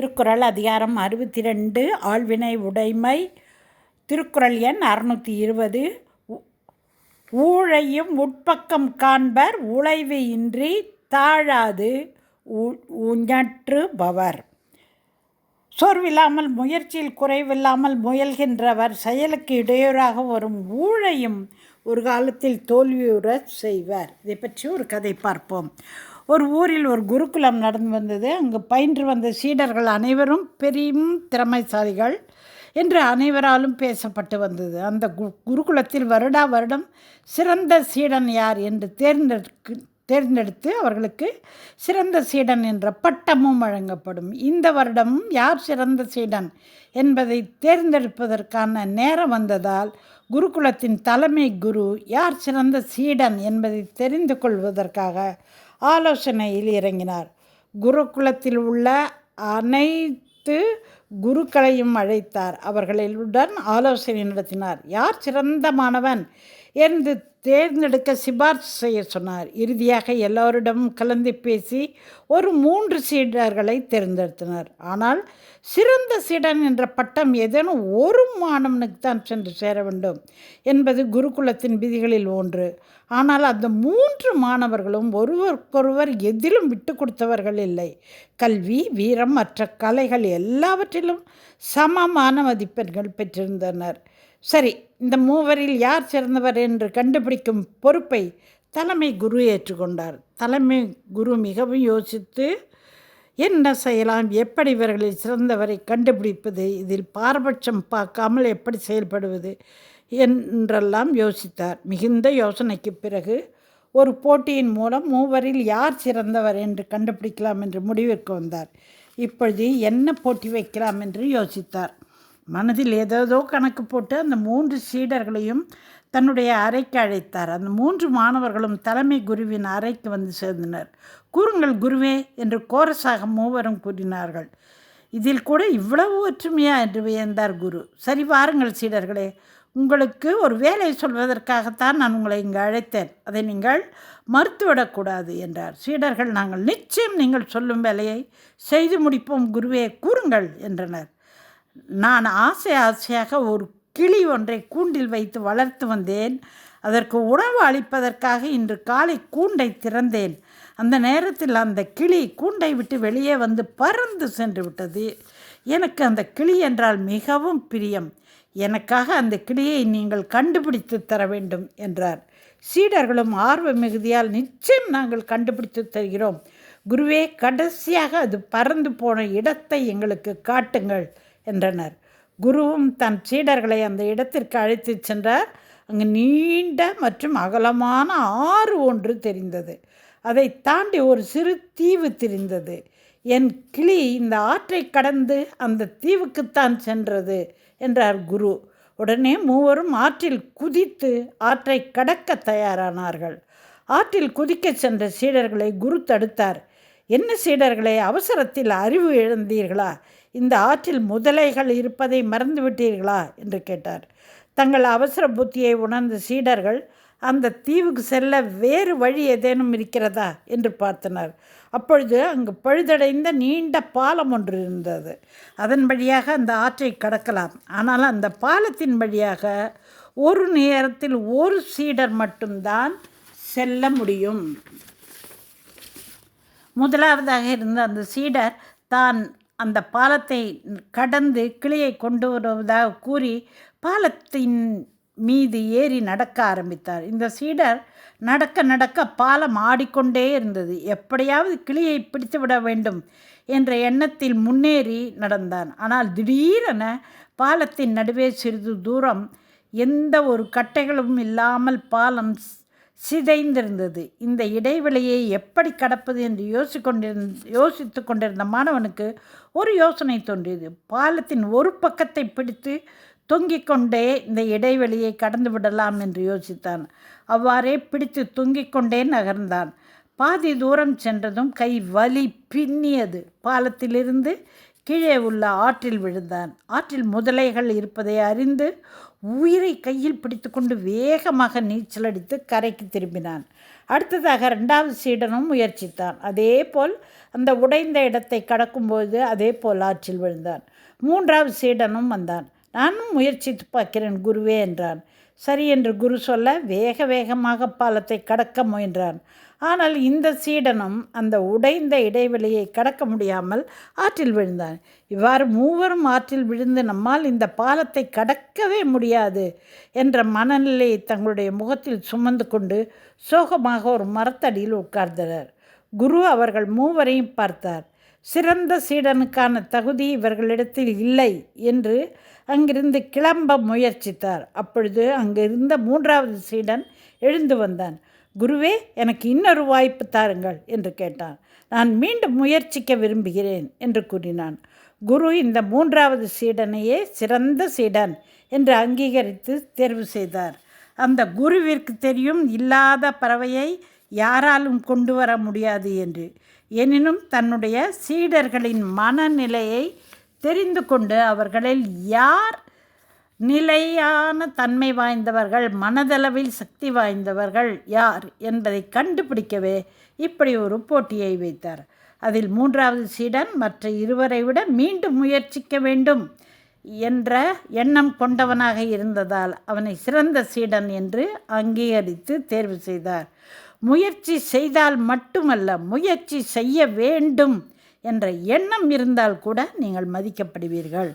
திருக்குறள் அதிகாரம் அறுபத்தி ரெண்டு ஆழ்வினை உடைமை. திருக்குறள் எண் அறுநூற்றி இருபது. ஊழையும் உட்பக்கம் காண்பர் உழைவு இன்றி தாழாது உஞற்றுபவர். சோர்வில்லாமல் முயற்சியில் குறைவில்லாமல் முயல்கின்றவர் செயலுக்கு இடையூறாக வரும் ஊழையும் ஒரு காலத்தில் தோல்வியுற செய்வார். இதை பற்றி ஒரு கதை பார்ப்போம். ஒரு ஊரில் ஒரு குருகுலம் நடந்து வந்தது. அங்கு பயின்று வந்த சீடர்கள் அனைவரும் பெரியும் திறமைசாலிகள் என்று அனைவராலும் பேசப்பட்டு வந்தது. அந்த கு குருகுலத்தில் வருடா வருடம் சிறந்த சீடன் யார் என்று தேர்ந்தெடுக்கு தேர்ந்தெடுத்து அவர்களுக்கு சிறந்த சீடன் என்ற பட்டமும் வழங்கப்படும். இந்த வருடமும் யார் சிறந்த சீடன் என்பதை தேர்ந்தெடுப்பதற்கான நேரம் வந்ததால் குருகுலத்தின் தலைமை குரு யார் சிறந்த சீடன் என்பதை தெரிந்து கொள்வதற்காக ஆலோசனையில் இறங்கினார். குருகுலத்தில் உள்ள அனைத்து குருக்களையும் அழைத்தார். அவர்களுடன் ஆலோசனை நடத்தினார். யார் சிறந்த மாணவன் என்று தேர்ந்தெடுக்க சிபார்சு செய்ய சொன்னார். இறுதியாக எல்லோரிடமும் கலந்து பேசி ஒரு மூன்று சீடர்களை தேர்ந்தெடுத்தனர். ஆனால் சிறந்த சீடன் என்ற பட்டம் ஏதேனும் ஒரு மாணவனுக்கு தான் சென்று சேர வேண்டும் என்பது குருகுலத்தின் விதிகளில் ஒன்று. ஆனால் அந்த மூன்று மாணவர்களும் ஒருவருக்கொருவர் எதிலும் விட்டு கொடுத்தவர்கள் இல்லை. கல்வி வீரம் மற்ற கலைகள் எல்லாவற்றிலும் சமமான மதிப்பெண்கள் பெற்றிருந்தனர். சரி இந்த மூவரில் யார் சிறந்தவர் என்று கண்டுபிடிக்கும் பொறுப்பை தலைமை குரு ஏற்றுக்கொண்டார். தலைமை குரு மிகவும் யோசித்து என்ன செய்யலாம் எப்படி இவர்களில் சிறந்தவரை கண்டுபிடிப்பது இதில் பாரபட்சம் பார்க்காமல் எப்படி செயல்படுவது என்றெல்லாம் யோசித்தார். மிகுந்த யோசனைக்கு பிறகு ஒரு போட்டியின் மூலம் மூவரில் யார் சிறந்தவர் என்று கண்டுபிடிக்கலாம் என்று முடிவிற்கு வந்தார். இப்பொழுது என்ன போட்டி வைக்கலாம் என்று யோசித்தார். மனதில் ஏதேதோ கணக்கு போட்டு அந்த மூன்று சீடர்களையும் தன்னுடைய அறைக்கு அழைத்தார். அந்த மூன்று மாணவர்களும் தலைமை குருவின் அறைக்கு வந்து சேர்ந்தனர். கூறுங்கள் குருவே என்று கோரசாக மூவரும் கூறினார்கள். இதில் கூட இவ்வளவு ஒற்றுமையா? என்று வியந்தார் குரு. சரி வாருங்கள் சீடர்களே. உங்களுக்கு ஒரு வேலை சொல்வதற்காகத்தான் நான் உங்களை இங்கு அழைத்தேன். அதை நீங்கள் மறுத்துவிடக்கூடாது என்றார். சீடர்கள் நாங்கள் நிச்சயம் நீங்கள் சொல்லும் வேலையை செய்து முடிப்போம் குருவே. கூறுங்கள் என்றனர். நான் ஆசை ஆசையாக ஒரு கிளி ஒன்றை கூண்டில் வைத்து வளர்த்து வந்தேன். அதற்கு உணவு அளிப்பதற்காக இன்று காலை கூண்டை திறந்தேன். அந்த நேரத்தில் அந்த கிளி கூண்டை விட்டு வெளியே வந்து பறந்து சென்று விட்டது. எனக்கு அந்த கிளி என்றால் மிகவும் பிரியம். எனக்காக அந்த கிளியை நீங்கள் கண்டுபிடித்து தர வேண்டும் என்றார். சீடர்களும் ஆர்வ மிகுதியால் நிச்சயம் நாங்கள் கண்டுபிடித்து தருகிறோம். குருவே கடைசியாக அது பறந்து போன இடத்தை எங்களுக்கு காட்டுங்கள். என்றனர். குருவும் தன் சீடர்களை அந்த இடத்திற்கு அழைத்து சென்றார். அங்கு நீண்ட மற்றும் அகலமான ஆறு ஒன்று தெரிந்தது. அதை தாண்டி ஒரு சிறு தீவு தெரிந்தது. என் கிளி இந்த ஆற்றை கடந்து அந்த தீவுக்குத்தான் சென்றது என்றார் குரு. உடனே மூவரும் ஆற்றில் குதித்து ஆற்றை கடக்க தயாரானார்கள். ஆற்றில் குதிக்க சென்ற சீடர்களை குரு தடுத்தார். என்ன சீடர்களை அவசரத்தில் அறிவு இழந்தீர்களா? இந்த ஆற்றில் முதலைகள் இருப்பதை மறந்துவிட்டீர்களா என்று கேட்டார். தங்கள் அவசர புத்தியை உணர்ந்த சீடர்கள் அந்த தீவுக்கு செல்ல வேறு வழி ஏதேனும் இருக்கிறதா? என்று பார்த்தனர். அப்பொழுது அங்கு பழுதடைந்த நீண்ட பாலம் ஒன்று இருந்தது. அதன் வழியாக அந்த ஆற்றை கடக்கலாம். ஆனால் அந்த பாலத்தின் வழியாக ஒரு நேரத்தில் ஒரு சீடர் மட்டும்தான் செல்ல முடியும். முதலாவதாக இருந்த அந்த சீடர் தான் அந்த பாலத்தை கடந்து கிளியை கொண்டு வருவதாக கூறி பாலத்தின் மீது ஏறி நடக்க ஆரம்பித்தார். இந்த சீடர் நடக்க நடக்க பாலம் ஆடிக்கொண்டே இருந்தது. எப்படியாவது கிளியை பிடித்து விட வேண்டும் என்ற எண்ணத்தில் முன்னேறி நடந்தான். ஆனால் திடீரென பாலத்தின் நடுவே சிறிது தூரம் எந்த ஒரு கட்டைகளும் இல்லாமல் பாலம் சிதைந்திருந்தது. இந்த இடைவெளியை எப்படி கடப்பது என்று யோசிக்கொண்டிருந்த யோசித்து கொண்டிருந்த மாணவனுக்கு ஒரு யோசனை தோன்றியது. பாலத்தின் ஒரு பக்கத்தை பிடித்து தொங்கிக் கொண்டே இந்த இடைவெளியை கடந்து விடலாம் என்று யோசித்தான். அவ்வாறே பிடித்து தொங்கிக் கொண்டே நகர்ந்தான். பாதி தூரம் சென்றதும் கை வலி பின்னியது. பாலத்திலிருந்து கீழே உள்ள ஆற்றில் விழுந்தான். ஆற்றில் முதலைகள் இருப்பதை அறிந்து உயிரை கையில் பிடித்துக்கொண்டு வேகமாக நீச்சல் அடித்து கரைக்கு திரும்பினான். அடுத்ததாக ரெண்டாவது சீடனும் முயற்சித்தான். அதே போல் அந்த உடைந்த இடத்தை கடக்கும்போது அதே போல் ஆற்றில் விழுந்தான். மூன்றாவது சீடனும் வந்தான். நானும் முயற்சித்து பார்க்கிறேன் குருவே என்றான். சரி என்று குரு சொல்ல வேக வேகமாக பாலத்தை கடக்க முயன்றான். ஆனால் இந்த சீடனும் அந்த உடைந்த இடைவெளியை கடக்க முடியாமல் ஆற்றில் விழுந்தான். இவ்வாறு மூவரும் ஆற்றில் விழுந்து நம்மால் இந்த பாலத்தை கடக்கவே முடியாது என்ற மனநிலையை தங்களுடைய முகத்தில் சுமந்து கொண்டு சோகமாக ஒரு மரத்தடியில் உட்கார்ந்தனர். குரு அவர்கள் மூவரையும் பார்த்தார். சிறந்த சீடனுக்கான தகுதி இவர்களிடத்தில் இல்லை என்று அங்கிருந்து கிளம்ப முயற்சித்தார். அப்பொழுது அங்கிருந்த மூன்றாவது சீடன் எழுந்து வந்தான். குருவே எனக்கு இன்னொரு வாய்ப்பு தாருங்கள் என்று கேட்டான். நான் மீண்டும் முயற்சிக்க விரும்புகிறேன் என்று கூறினான். குரு இந்த மூன்றாவது சீடனையே சிறந்த சீடன் என்று அங்கீகரித்து தேர்வு செய்தார். அந்த குருவிற்கு தெரியும் இல்லாத பறவையை யாராலும் கொண்டு வர முடியாது என்று. எனினும் தன்னுடைய சீடர்களின் மனநிலையை தெரிந்து கொண்டு அவர்களில் யார் நிலையான தன்மை வாய்ந்தவர்கள் மனதளவில் சக்தி வாய்ந்தவர்கள் யார் என்பதை கண்டுபிடிக்கவே இப்படி ஒரு போட்டியை வைத்தார். அதில் மூன்றாவது சீடன் மற்ற இருவரை விட மீண்டும் முயற்சிக்க வேண்டும் என்ற எண்ணம் கொண்டவனாக இருந்ததால் அவனை சிறந்த சீடன் என்று அங்கீகரித்து தேர்வு செய்தார். முயற்சி செய்தால் மட்டுமல்ல முயற்சி செய்ய வேண்டும் என்ற எண்ணம் இருந்தால் கூட நீங்கள் மதிக்கப்படுவீர்கள்.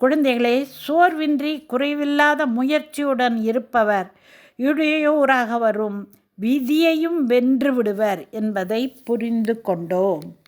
குழந்தைகளே சோர்வின்றி குறைவில்லாத முயற்சியுடன் இருப்பவர் இடையூறாக வரும். விதியையும் வென்று விடுவர் என்பதை புரிந்து கொண்டோம்.